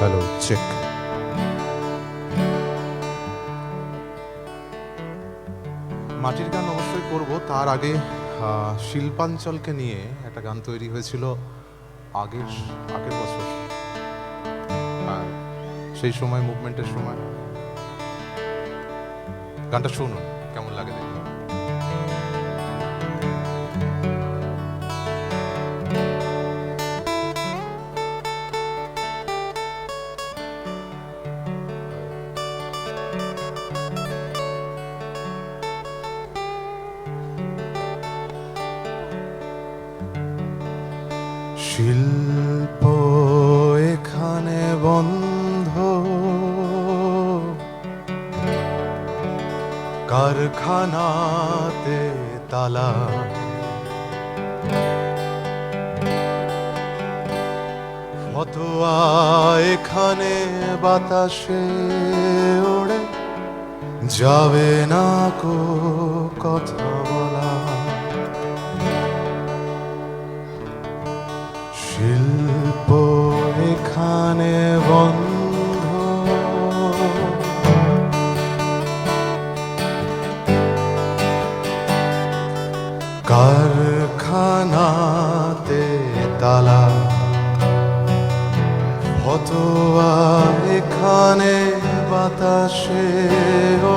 Hello check মাটির গান অবশ্যই করব। তার আগে শিল্পাঞ্চলকে নিয়ে একটা গান তৈরি হয়েছিল আগের আগের বছর। সেই সময় মুভমেন্টের সময়। গানটা শুনুন, কেমন লাগে শিল্প এখানে বন্ধ। কারখানাতে তালা। ফতোয়া এখানে বাতাসে ওড়ে। যাবে না কো কথা শিল্প এখানে বন্ধ। কারখানাতে তালা ফতোয়া এখানে বাতাসে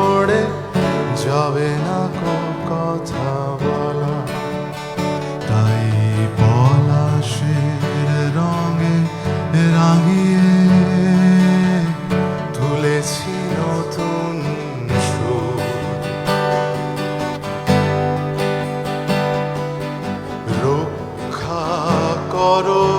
ওড়ে যাবে না কথা। করো তোমার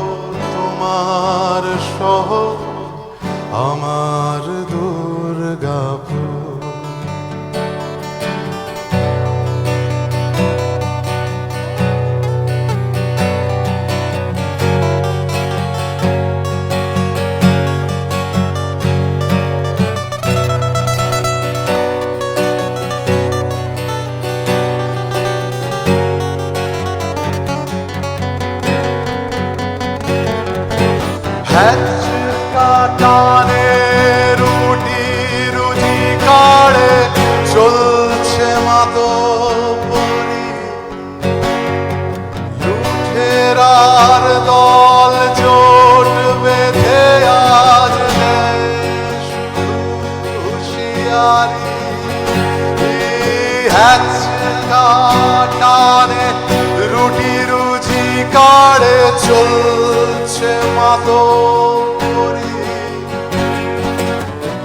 চলছে মাতো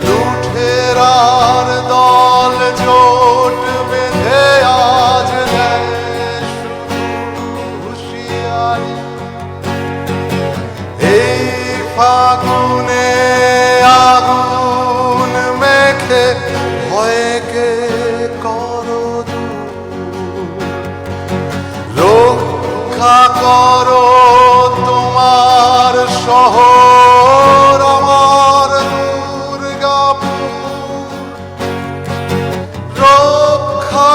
লুঠেরার দল জোট বেঁধে আজ হুঁশিয়ারি এই ফাগুনে আগুন মেখে ভয়কে করো। রক্ষা করো শহর আমার দুর্গাপুর। রক্ষা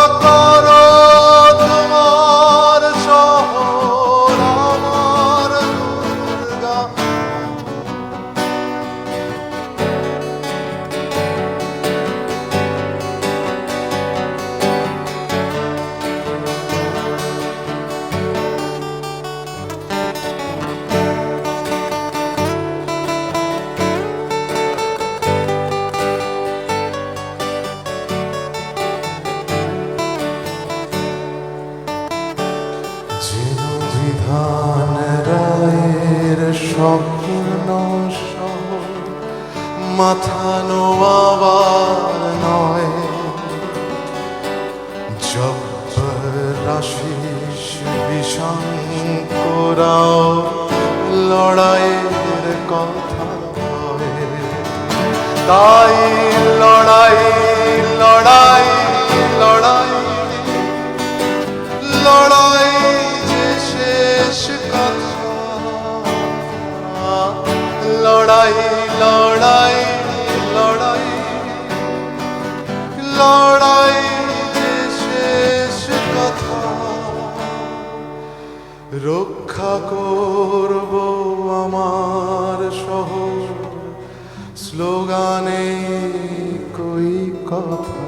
মাথা নোয়াবার নয়। জব্বর রাশিস বিষাঙ্করাও লড়াইয়ের কথা তাই লড়াই লড়াই স্লোগানে কই কথা